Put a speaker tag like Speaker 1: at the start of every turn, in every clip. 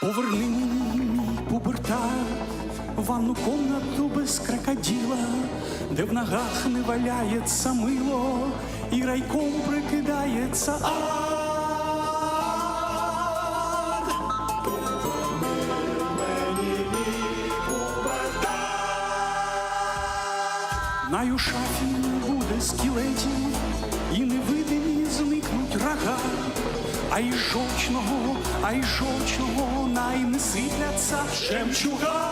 Speaker 1: Поверни мені мій пубертат, ванну комнату без крокодила, де в ногах не валяється мило, і райком прикидається ад. На шафі не буде скелетів, і невидимі зникнуть рога, а із жовчного, а із жовчного най не сипляться жемчуга.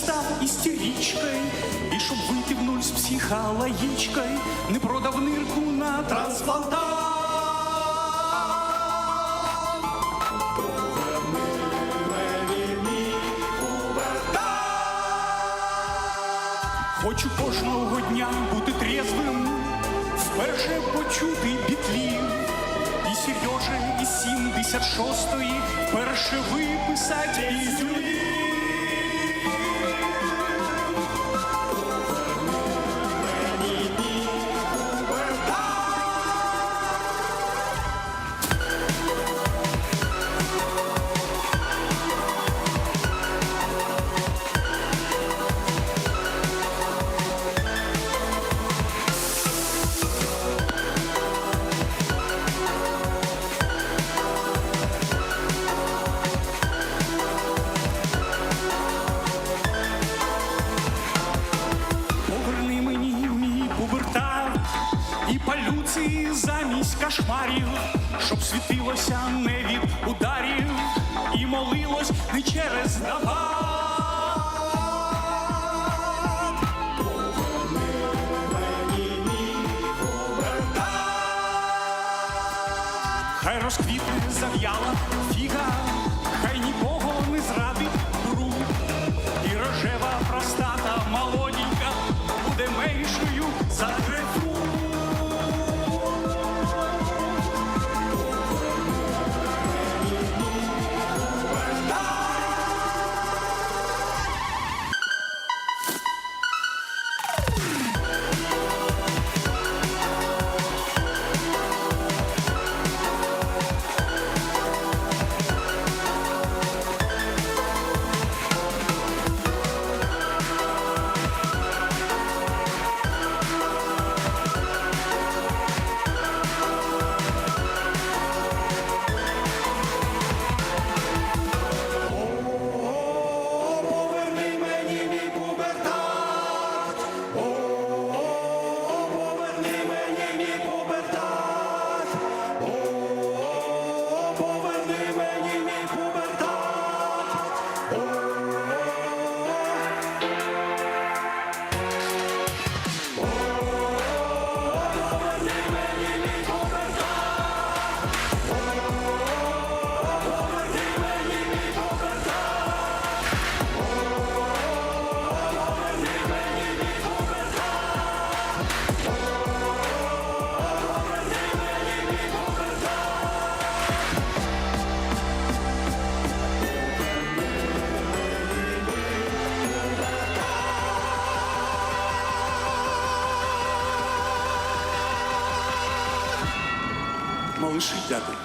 Speaker 1: Став істеричкою, і щоб вийти в нуль з не продав нирку на трансплантат. Хочу кожного дня бути трезвим, вперше почути бітлів. І Сережа із 76-ї вперше виписать із. І палюці замість кошмарів, щоб світилося не від ударів і молилось не через напад. Хай розквітне зав'яла фіга, Малыші, дякую.